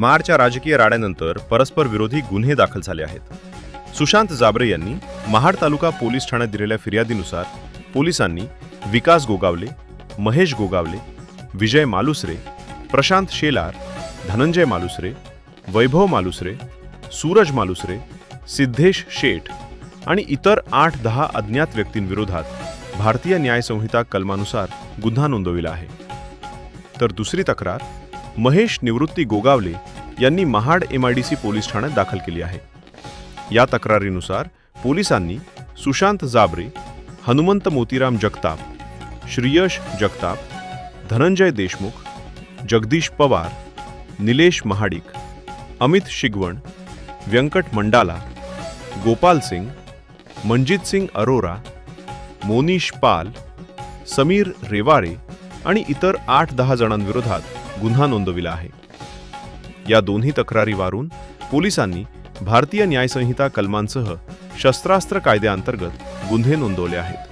मारच्या राजकीय राड्यानंतर परस्पर विरोधी गुन्हे दाखल झाले आहेत. सुशांत जाबरे यांनी महाड तालुका पोलीस ठाण्यात दिलेल्या फिर्यादीनुसार पोलिसांनी विकास गोगावले महेश गोगावले विजय मालुसरे प्रशांत शेलार धनंजय मालुसरे वैभव मालुसरे सूरज मालुसरे सिद्धेश शेठ आणि इतर आठ दहा अज्ञात व्यक्तींविरोधात भारतीय न्यायसंहिता कलमानुसार गुन्हा नोंदविला आहे. तर दुसरी तक्रार महेश निवृत्ती गोगावले यांनी महाड एमआयडीसी पोलीस ठाण्यात दाखल केली आहे. या तक्रारीनुसार पोलिसांनी सुशांत जाबरे हनुमंत मोतीराम जगताप श्रीयश जगताप धनंजय देशमुख जगदीश पवार निलेश महाडिक अमित शिगवण व्यंकट मंडाला गोपाल सिंग मनजित सिंग अरोरा मोनीश पाल समीर रेवारे आणि इतर आठ दहा जणांविरोधात गुन्हा नोंदविला आहे. या दोन्ही तक्रारीवरून पोलिसांनी भारतीय न्यायसंहिता कलमांसह शस्त्रास्त्र कायद्याअंतर्गत गुन्हे नोंदवले आहेत.